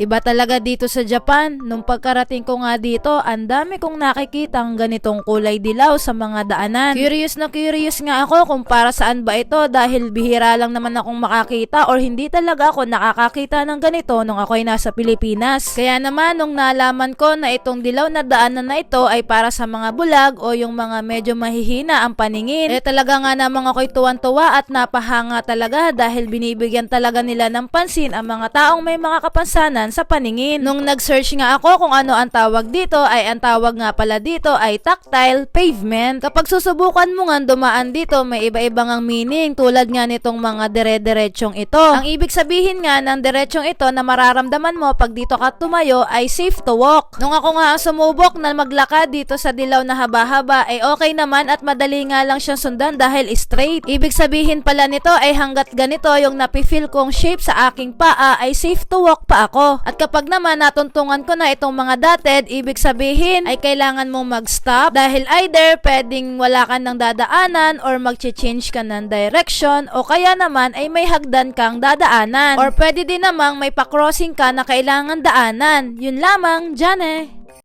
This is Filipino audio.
Iba talaga dito sa Japan. Nung pagkarating ko nga dito, ang dami kong nakikitang ganitong kulay dilaw sa mga daanan. Curious na curious nga ako kung para saan ba ito dahil bihira lang naman akong makakita or hindi talaga ako nakakakita ng ganito nung ako'y nasa Pilipinas. Kaya naman nung nalaman ko na itong dilaw na daanan na ito ay para sa mga bulag o yung mga medyo mahihina ang paningin, eh talaga nga namang ako'y tuwan-tuwa at napahanga talaga dahil binibigyan talaga nila ng pansin ang mga taong may mga kapansanan sa paningin. Nung nag-search nga ako kung ano ang tawag dito ay ang tawag nga pala dito ay tactile pavement. Kapag susubukan mo nga dumaan dito may iba-ibang ang meaning tulad nga nitong mga dire-diretsyong ito. Ang ibig sabihin nga ng diretsyong ito na mararamdaman mo pag dito ka tumayo ay safe to walk. Nung ako nga ang sumubok na maglakad dito sa dilaw na haba-haba ay okay naman at madali nga lang siyang sundan dahil straight. Ibig sabihin pala nito ay hanggat ganito yung napifeel kong shape sa aking paa ay safe to walk pa ako. At kapag naman natuntungan ko na itong mga dotted, ibig sabihin ay kailangan mong mag-stop dahil either pwedeng wala ka ng dadaanan or mag-change ka ng direction o kaya naman ay may hagdan kang dadaanan or pwede din namang may pa-crossing ka na kailangan daanan. Yun lamang, dyan eh.